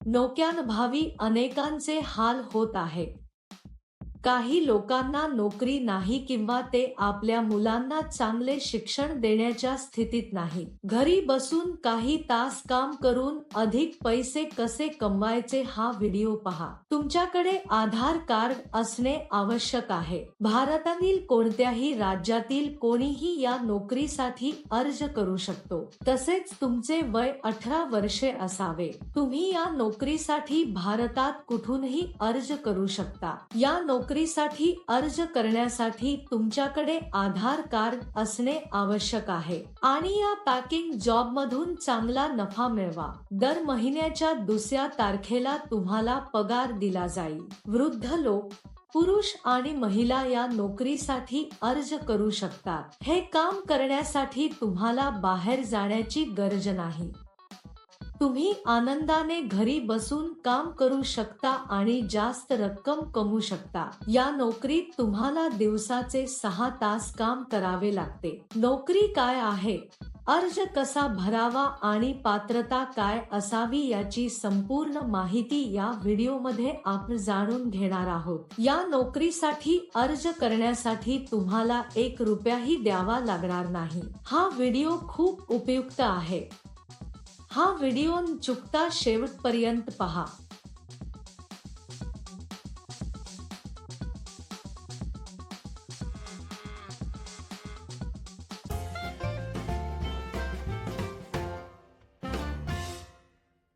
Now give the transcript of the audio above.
नोक्यानभावी अनेकांचे हाल होत आहे. काही लोकांना नोकरी नाही किंवा ते आपल्या मुलांना चांगले शिक्षण देण्याच्या स्थितीत नाही. घरी बसून काही तास काम करून अधिक पैसे कसे कमवायचे हा व्हिडिओ पहा. तुमच्याकडे आधार कार्ड असणे आवश्यक आहे. भारतातील कोणत्याही राज्यातील कोणीही या नोकरीसाठी अर्ज करू शकतो. तसेच तुमचे वय अठरा वर्षे असावे. तुम्ही या नोकरीसाठी भारतात कुठूनही अर्ज करू शकता. या नोकरीसाठी अर्ज करण्यासाठी तुमच्याकडे आधार कार्ड असणे आवश्यक आहे. आणि या पॅकिंग जॉब मधून चांगला नफा मिळवा. दर महिन्याच्या दुसऱ्या तारखेला तुम्हाला पगार दिला जाईल. वृद्ध लोक पुरुष आणि महिला या नोकरीसाठी अर्ज करू शकतात. हे काम करण्यासाठी तुम्हाला बाहेर जाण्याची गरज नाही. तुम्ही आनंदाने घरी बसून काम करू शकता आणि जास्त रक्कम कमवू शकता. या नोकरीत तुम्हाला दिवसाचे सहा तास काम करावे लागते. नोकरी काय आहे? अर्ज कसा भरावा आणि पात्रता काय असावी याची संपूर्ण माहिती या व्हिडिओमध्ये आपण जाणून घेणार आहोत. या नोकरीसाठी अर्ज करण्यासाठी तुम्हाला एक रुपयाही द्यावा लागणार नाही. हा व्हिडिओ खूप उपयुक्त आहे. हा व्हिडिओ चुकता शेवटपर्यंत पहा.